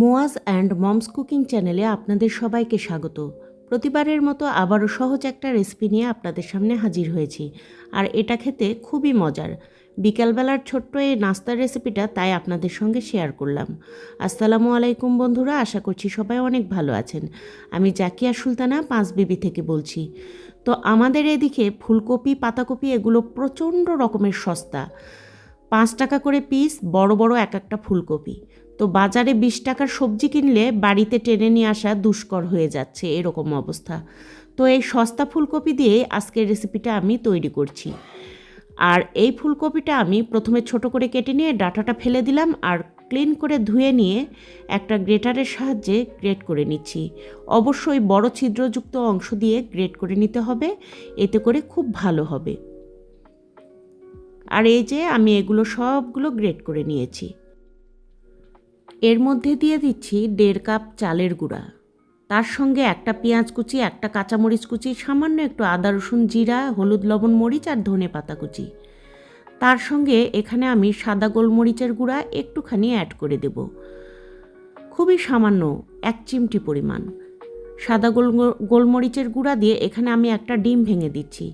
Muaz and moms cooking চ্যানেলে আপনাদের সবাইকে স্বাগত। প্রতিবারের মতো আবারও সহজ একটা রেসিপি নিয়ে আপনাদের সামনে হাজির হয়েছি। আর এটা খেতে খুবই মজার। বিকালবেলার ছোট্ট এই নাস্তার রেসিপিটা তাই আপনাদের সঙ্গে শেয়ার করলাম। আসসালামু আলাইকুম বন্ধুরা, আশা করছি সবাই অনেক ভালো আছেন। আমি জাকিয়া সুলতানা, পাঁচ বিবি থেকে বলছি। তো আমাদের এদিকে ফুলকপি, পাতাকপি এগুলো প্রচণ্ড রকমের সস্তা। পাঁচ টাকা করে পিস বড় বড় এক একটা ফুলকপি। তো বাজারে বিশ টাকার সবজি কিনলে বাড়িতে টেনে নিয়ে আসা দুষ্কর হয়ে যাচ্ছে এরকম অবস্থা। তো এই সস্তা ফুলকপি দিয়ে আজকের রেসিপিটা আমি তৈরি করছি। আর এই ফুলকপিটা আমি প্রথমে ছোট করে কেটে নিয়ে ডাটাটা ফেলে দিলাম আর ক্লিন করে ধুয়ে নিয়ে একটা গ্রেটারের সাহায্যে গ্রেট করে নিচ্ছি। অবশ্যই বড় ছিদ্রযুক্ত অংশ দিয়ে গ্রেট করে নিতে হবে, এতে করে খুব ভালো হবে। আর এই যে আমি এগুলো সবগুলো গ্রেট করে নিয়েছি। এর মধ্যে দিয়ে দিচ্ছি দেড় কাপ চালের গুঁড়া। তার সঙ্গে একটা পেঁয়াজ কুচি, একটা কাঁচামরিচ কুচি, সামান্য একটু আদা, রসুন, জিরা, হলুদ, লবণ, মরিচ আর ধনে পাতা কুচি। তার সঙ্গে এখানে আমি সাদা গোলমরিচের গুঁড়া একটুখানি অ্যাড করে দেব। খুবই সামান্য, এক চিমটি পরিমাণ। সাদা গোল গোলমরিচের গুঁড়া দিয়ে এখানে আমি একটা ডিম ভেঙে দিচ্ছি।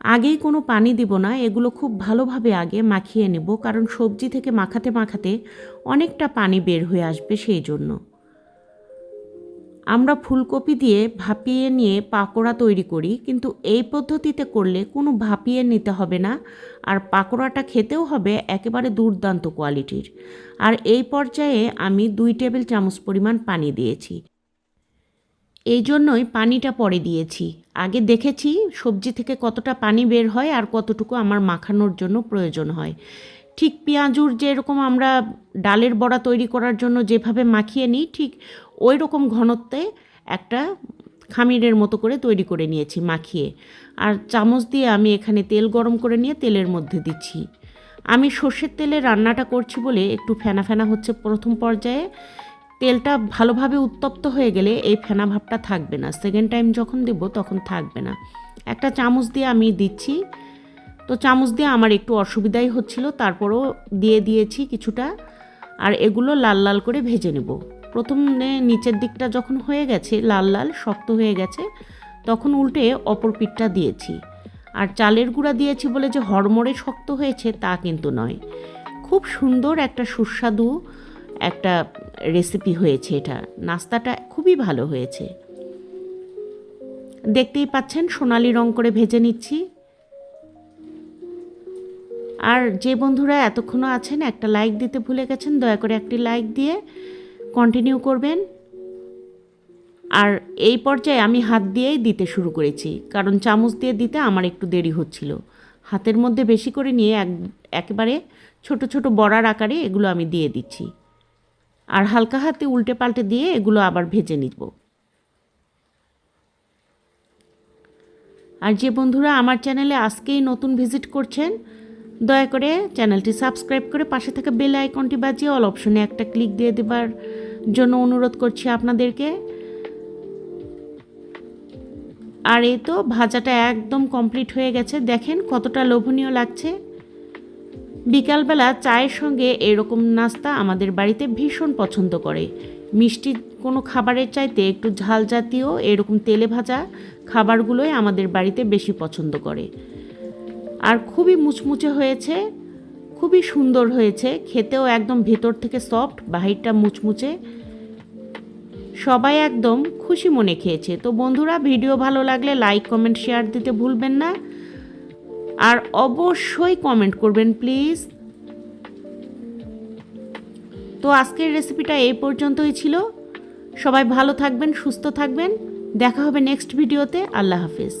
আগেই কোনো পানি দিব না, এগুলো খুব ভালোভাবে আগে মাখিয়ে নেব, কারণ সবজি থেকে মাখাতে মাখাতে অনেকটা পানি বের হয়ে আসবে সেই জন্য। আমরা ফুলকপি দিয়ে ভাপিয়ে নিয়ে পাকোড়া তৈরি করি, কিন্তু এই পদ্ধতিতে করলে কোনো ভাপিয়ে নিতে হবে না, আর পাকোড়াটা খেতেও হবে একেবারে দুর্দান্ত কোয়ালিটির। আর এই পর্যায়ে আমি দুই টেবিল চামচ পরিমাণ পানি দিয়েছি। এই জন্যই পানিটা পরে দিয়েছি। আগে দেখেছি সবজি থেকে কতটা পানি বের হয় আর কতটুকু আমার মাখানোর জন্য প্রয়োজন হয়। ঠিক পেঁয়াজুর যেরকম আমরা ডালের বড়া তৈরি করার জন্য যেভাবে মাখিয়ে নিই, ঠিক ওই রকম ঘনত্বে একটা খামিরের মতো করে তৈরি করে নিয়েছি মাখিয়ে। আর চামচ দিয়ে আমি এখানে তেল গরম করে নিয়ে তেলের মধ্যে দিচ্ছি। আমি সর্ষের তেলে রান্নাটা করছি বলে একটু ফেনা ফেনা হচ্ছে প্রথম পর্যায়ে। তেলটা ভালোভাবে উত্তপ্ত হয়ে গেলে এই ফেনা ভাবটা থাকবে না। সেকেন্ড টাইম যখন দেব, তখন থাকবে না। একটা চামচ দিয়ে আমি দিচ্ছি। তো চামচ দিয়ে আমার একটু অসুবিধাই হচ্ছিল, তারপরও দিয়ে দিয়েছি কিছুটা। আর এগুলো লাল লাল করে ভেজে নেব। প্রথমে নিচের দিকটা যখন হয়ে গেছে, লাল লাল, শক্ত হয়ে গেছে, তখন উল্টে অপর পিঠটা দিয়েছি। আর চালের গুঁড়া দিয়েছি বলে যে হরমোড়ে শক্ত হয়েছে, তা কিন্তু নয়। খুব সুন্দর একটা সুস্বাদু একটা রেসিপি হয়েছে এটা। নাস্তাটা খুবই ভালো হয়েছে। দেখতেই পাচ্ছেন, সোনালি রং করে ভেজে নিচ্ছি। আর যে বন্ধুরা এতক্ষণও আছেন, একটা লাইক দিতে ভুলে গেছেন, দয়া করে একটি লাইক দিয়ে কন্টিনিউ করবেন। আর এই পর্যায়ে আমি হাত দিয়েই দিতে শুরু করেছি, কারণ চামচ দিয়ে দিতে আমার একটু দেরি হচ্ছিল। হাতের মধ্যে বেশি করে নিয়ে এক, একেবারে ছোট ছোট বড়ার আকারে এগুলো আমি দিয়ে দিচ্ছি। আর হালকা হাতে উল্টে পাল্টে দিয়ে এগুলো আবার ভেজে নিব। আর যে বন্ধুরা আমার চ্যানেলে আজকেই নতুন ভিজিট করছেন, দয়া করে চ্যানেলটি সাবস্ক্রাইব করে পাশে থাকা বেল আইকনটি বাজিয়ে অল অপশনে একটা ক্লিক দিয়ে দেবার জন্য অনুরোধ করছি আপনাদেরকে। আর এই তো ভাজাটা একদম কমপ্লিট হয়ে গেছে। দেখেন কতটা লোভনীয় লাগছে। বিকালবেলা চায়ের সঙ্গে এরকম নাস্তা আমাদের বাড়িতে ভীষণ পছন্দ করে। মিষ্টি কোনো খাবারের চাইতে একটু ঝাল জাতীয় এরকম তেলে ভাজা খাবারগুলোই আমাদের বাড়িতে বেশি পছন্দ করে। আর খুবই মুচমুচে হয়েছে, খুবই সুন্দর হয়েছে, খেতেও একদম ভেতর থেকে সফট, বাহিরটা মুচমুচে। সবাই একদম খুশি মনে খেয়েছে। তো বন্ধুরা, ভিডিও ভালো লাগলে লাইক, কমেন্ট, শেয়ার দিতে ভুলবেন না। আর অবশ্যই কমেন্ট করবেন প্লিজ তো আজকের রেসিপিটা এই পর্যন্তই ছিল। সবাই ভালো থাকবেন, সুস্থ থাকবেন। দেখা হবে নেক্সট ভিডিওতে আল্লাহ হাফিজ।